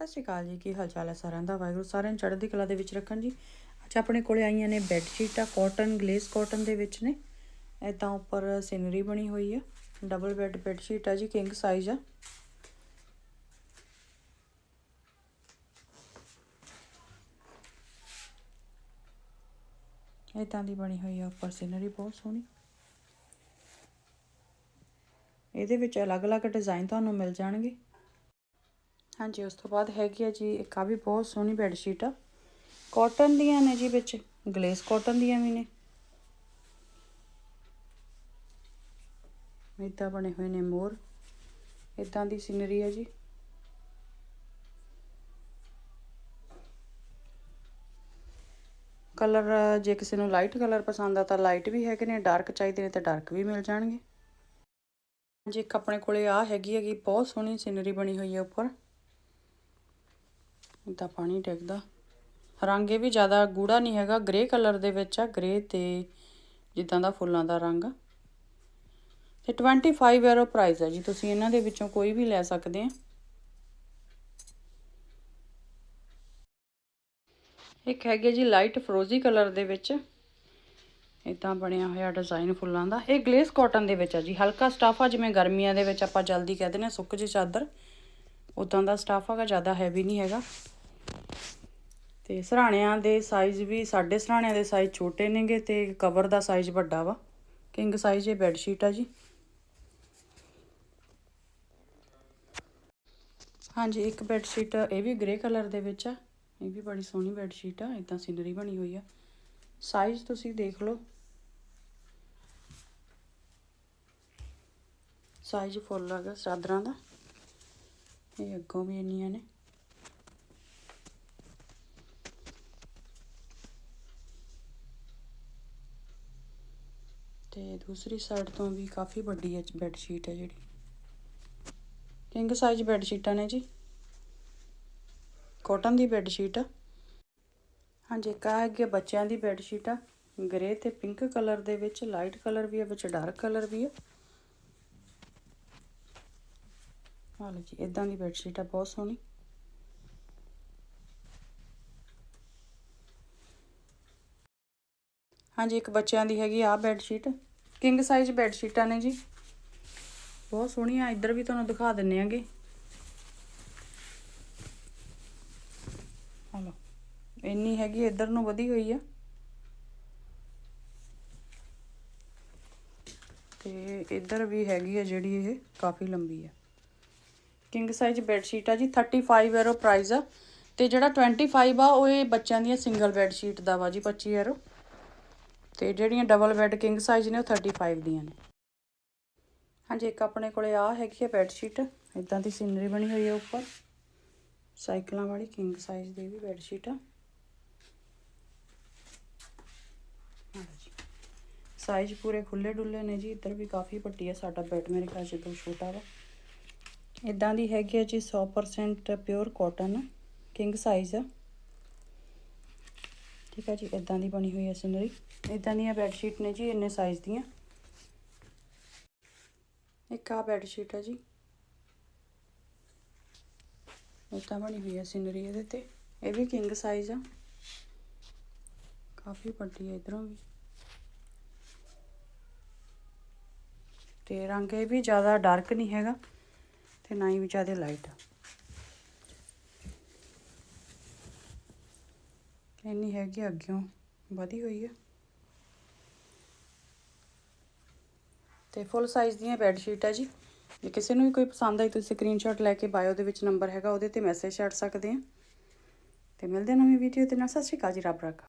ਸਤਿ ਸ਼੍ਰੀ ਅਕਾਲ ਜੀ, ਕੀ ਹਾਲ ਚਾਲ ਹੈ ਸਾਰਿਆਂ ਦਾ? ਵਾਹਿਗੁਰੂ ਸਾਰਿਆਂ ਨੂੰ ਚੜ੍ਹਦੀ ਕਲਾ ਦੇ ਵਿੱਚ ਰੱਖਣ ਜੀ। ਅੱਜ ਆਪਣੇ ਕੋਲੇ ਆਈਆਂ ਨੇ ਬੈੱਡ ਸ਼ੀਟਾਂ ਕਾਟਨ ਗਲੇਸ ਕਾਟਨ ਦੇ ਵਿੱਚ ਨੇ। ਇਦਾਂ ਉੱਪਰ ਸਿਨਰੀ ਬਣੀ ਹੋਈ ਆ। ਡਬਲ ਬੈੱਡ ਬੈੱਡ ਸ਼ੀਟ ਆ ਜੀ ਕਿੰਗ ਸਾਈਜ਼ ਆ। ਇਦਾਂ ਦੀ ਬਣੀ ਹੋਈ ਆ, ਉੱਪਰ ਸਿਨਰੀ ਬਹੁਤ ਸੋਹਣੀ। ਇਹਦੇ ਵਿੱਚ ਅਲੱਗ-ਅਲੱਗ ਡਿਜ਼ਾਈਨ ਤੁਹਾਨੂੰ ਮਿਲ ਜਾਣਗੇ। ਹਾਂਜੀ, ਉਸ ਤੋਂ ਬਾਅਦ ਹੈਗੀ ਆ ਜੀ ਇੱਕ ਆ ਵੀ ਬਹੁਤ ਸੋਹਣੀ ਬੈੱਡ ਸ਼ੀਟ ਆ। ਕਾਟਨ ਦੀਆਂ ਨੇ ਜੀ ਵਿੱਚ ਗਲੇਸ ਕਾਟਨ ਦੀਆਂ ਵੀ ਨੇ। ਇਦਾਂ ਬਣੇ ਹੋਏ ਨੇ ਮੋਰ, ਇਦਾਂ ਦੀ ਸਿਨਰੀ ਹੈ ਜੀ। ਕਲਰ ਜੇ ਕਿਸੇ ਨੂੰ ਲਾਈਟ ਕਲਰ ਪਸੰਦ ਆ ਤਾਂ ਲਾਈਟ ਵੀ ਹੈਗੇ ਨੇ ਡਾਰਕ ਚਾਹੀਦੇ ਨੇ ਤਾਂ ਡਾਰਕ ਵੀ ਮਿਲ ਜਾਣਗੇ। ਜੀ ਇੱਕ ਆਪਣੇ ਕੋਲੇ ਆ ਹੈਗੀ ਹੈਗੀ ਬਹੁਤ ਸੋਹਣੀ ਸਿਨਰੀ ਬਣੀ ਹੋਈ ਹੈ ਉੱਪਰ। ਇਦਾਂ ਪਾਣੀ ਡਿੱਗਦਾ। ਰੰਗ ਇਹ ਵੀ ਜ਼ਿਆਦਾ ਗੂੜਾ ਨਹੀਂ ਹੈਗਾ ਗ੍ਰੇ ਕਲਰ ਦੇ ਵਿੱਚ ਆ ਗ੍ਰੇ ਤੇ ਜਿੱਦਾਂ ਦਾ ਫੁੱਲਾਂ ਦਾ ਰੰਗ। ਤੇ 25 ਐਰੋ ਪ੍ਰਾਈਸ ਹੈ ਜੀ, ਤੁਸੀਂ ਇਹਨਾਂ ਦੇ ਵਿੱਚੋਂ ਕੋਈ ਵੀ ਲੈ ਸਕਦੇ ਆ। ਇੱਕ ਹੈਗੀ ਜੀ ਲਾਈਟ ਫਰੋਜ਼ੀ ਕਲਰ ਦੇ ਵਿੱਚ। ਇਦਾਂ ਬਣਿਆ ਹੋਇਆ ਡਿਜ਼ਾਈਨ ਫੁੱਲਾਂ ਦਾ। ਇਹ ਗਲੇਸ ਕਾਟਨ ਦੇ ਵਿੱਚ ਆ ਜੀ, ਹਲਕਾ ਸਟਾਫ ਆ, ਜਿਵੇਂ ਗਰਮੀਆਂ ਦੇ ਵਿੱਚ ਆਪਾਂ ਜਲਦੀ ਕਹਿ ਦਿੰਦੇ ਆ ਸੁੱਕ ਜੇ ਚਾਦਰ। ਉਦਾਂ ਦਾ ਸਟਾਫਾ ਹੈਗਾ, ਜ਼ਿਆਦਾ ਹੈਵੀ ਨਹੀਂ ਹੈਗਾ। ਤੇ ਸਰਾਣਿਆਂ ਦੇ ਸਾਈਜ਼ ਵੀ, ਸਾਡੇ ਸਰਾਣਿਆਂ ਦੇ ਸਾਈਜ਼ ਛੋਟੇ ਨੇਗੇ ਤੇ ਕਵਰ ਦਾ ਸਾਈਜ਼ ਵੱਡਾ ਵਾ। ਕਿੰਗ ਸਾਈਜ਼ ਇਹ ਬੈੱਡ ਸ਼ੀਟ ਆ ਜੀ। ਹਾਂਜੀ, ਇੱਕ ਬੈੱਡ ਸ਼ੀਟ ਇਹ ਵੀ ਗ੍ਰੇ ਕਲਰ ਦੇ ਵਿੱਚ ਆ। ਇਹ ਵੀ ਬੜੀ ਸੋਹਣੀ ਬੈੱਡ ਸ਼ੀਟ ਆ ਇਦਾਂ ਸਿਨਰੀ ਬਣੀ ਹੋਈ ਆ। ਸਾਈਜ਼ ਤੁਸੀਂ ਦੇਖ ਲਓ। ਸਾਈਜ਼ ਫੁੱਲ ਹੈਗਾ ਚਾਦਰਾਂ ਦਾ। ਇਹ ਅੱਗੋਂ ਵੀ ਇੰਨੀਆਂ ਨੇ। ਤੇ ਦੂਸਰੀ ਸਾਈਡ ਤੋਂ ਵੀ ਕਾਫੀ ਵੱਡੀ ਹੈ ਬੈੱਡ ਸ਼ੀਟ ਹੈ ਜਿਹੜੀ। ਕਿੰਗ ਸਾਈਜ਼ ਬੈੱਡ ਸ਼ੀਟਾਂ ਨੇ ਜੀ। ਕਾਟਨ ਦੀ ਬੈੱਡ ਸ਼ੀਟ ਆ ਹਾਂਜੀ, ਇੱਕ ਆ ਹੈਗੀ ਬੱਚਿਆਂ ਦੀ ਬੈੱਡ ਸ਼ੀਟ ਆ। ਗ੍ਰੇ ਤੇ ਪਿੰਕ ਕਲਰ ਦੇ ਵਿੱਚ ਲਾਈਟ ਕਲਰ ਵੀ ਹੈ ਵਿੱਚ ਡਾਰਕ ਕਲਰ ਵੀ ਆ। ਆ ਲਓ ਜੀ ਇਦਾਂ ਦੀ ਬੈੱਡ ਸ਼ੀਟ ਆ, ਬਹੁਤ ਸੋਹਣੀ। ਹਾਂਜੀ, ਇੱਕ ਬੱਚਿਆਂ ਦੀ ਹੈਗੀ ਆ bed sheet king size bed ਸ਼ੀਟਾਂ ਨੇ ਜੀ। ਬਹੁਤ ਸੋਹਣੀਆਂ, ਇੱਧਰ ਵੀ ਤੁਹਾਨੂੰ ਦਿਖਾ ਦਿੰਨੇ ਆਂਗੇ। ਹਲੋ ਇੰਨੀ ਹੈਗੀ, ਇੱਧਰ ਨੂੰ ਵਧੀ ਹੋਈ ਆ। ਤੇ ਇੱਧਰ ਵੀ ਹੈਗੀ ਆ ਜਿਹੜੀ ਇਹ, ਕਾਫੀ ਲੰਬੀ ਆ। ਕਿੰਗ ਸਾਈਜ਼ ਬੈੱਡ ਸ਼ੀਟ ਆ ਜੀ 35 ਯੂਰੋ ਪ੍ਰਾਈਸ ਆ। ਤੇ ਜਿਹੜਾ 25 ਆ, ਉਹ ਇਹ ਬੱਚਿਆਂ ਦੀਆਂ ਸਿੰਗਲ ਬੈੱਡ ਸ਼ੀਟ ਦਾ ਵਾ ਜੀ 25 ਯੂਰੋ ਤੇ ਜਿਹੜੀਆਂ ਡਬਲ ਬੈੱਡ ਕਿੰਗ ਸਾਈਜ਼ ਨੇ ਉਹ 35 ਦੀਆਂ ਨੇ। ਹਾਂਜੀ, ਇੱਕ ਆਪਣੇ ਕੋਲੇ ਆ ਹੈਗੀ ਹੈ ਬੈੱਡ ਸ਼ੀਟ ਇਦਾਂ ਦੀ ਸੀਨਰੀ ਬਣੀ ਹੋਈ ਹੈ ਉੱਪਰ। ਸਾਈਕਲਾਂ ਵਾਲੀ ਕਿੰਗ ਸਾਈਜ਼ ਦੀ ਵੀ ਬੈੱਡ ਸ਼ੀਟ ਆ। ਸਾਈਜ਼ ਪੂਰੇ ਖੁੱਲੇ ਡੁੱਲੇ ਨੇ ਜੀ, ਇੱਧਰ ਵੀ ਕਾਫੀ ਵੱਡੀ ਹੈ ਸਾਡਾ ਬੈੱਡ ਮੇਰੇ ਖਿਆਲ 'ਚ ਤੋਂ ਛੋਟਾ ਵਾ। ਇਦਾਂ ਦੀ ਹੈਗੀ ਹੈ ਜੀ 100% ਪਿਓਰ ਕਾਟਨ ਕਿੰਗ ਸਾਈਜ਼ ਆ। ਠੀਕ ਹੈ ਜੀ ਇਦਾਂ ਦੀ ਬਣੀ ਹੋਈ ਹੈ ਸਿਨਰੀ। ਇਦਾਂ ਦੀਆਂ ਬੈੱਡ ਸ਼ੀਟ ਨੇ ਜੀ, ਇੰਨੇ ਸਾਈਜ਼ ਦੀਆਂ। ਇੱਕ ਆ ਬੈੱਡ ਸ਼ੀਟ ਹੈ ਜੀ। ਇਦਾਂ ਬਣੀ ਹੋਈ ਹੈ ਸਿਨਰੀ ਇਹਦੇ ਤੇ। ਇਹ ਵੀ ਕਿੰਗ ਸਾਈਜ਼ ਆ। ਕਾਫੀ ਵੱਡੀ ਹੈ ਇਧਰੋਂ ਵੀ। ਤੇ ਰੰਗ ਇਹ ਵੀ ਜ਼ਿਆਦਾ ਡਾਰਕ ਨਹੀਂ ਹੈਗਾ ਤੇ ਨਾ ਹੀ ਜ਼ਿਆਦਾ ਲਾਈਟ ਆ। ਇੰਨੀ ਹੈਗੀ ਅੱਗਿਓਂ, ਵਧੀ ਹੋਈ ਹੈ ਤੇ ਫੁੱਲ ਸਾਈਜ਼ ਦੀਆਂ ਬੈੱਡ ਸ਼ੀਟ ਹੈ ਜੀ। ਜੇ ਕਿਸੇ ਨੂੰ ਵੀ ਕੋਈ ਪਸੰਦ ਆਈ, ਤੁਸੀਂ ਸਕਰੀਨਸ਼ਾਟ ਲੈ ਕੇ ਬਾਇਓ ਦੇ ਵਿੱਚ ਨੰਬਰ ਹੈਗਾ, ਉਹਦੇ ਤੇ ਮੈਸੇਜ ਛੱਡ ਸਕਦੇ ਆ। ਤੇ ਮਿਲਦੇ ਨਵੀਂ ਵੀਡੀਓ ਤੇ ਨਾਲ। ਸਤਿ ਸ਼੍ਰੀ ਅਕਾਲ ਜੀ, ਰੱਬ ਰੱਖਾ।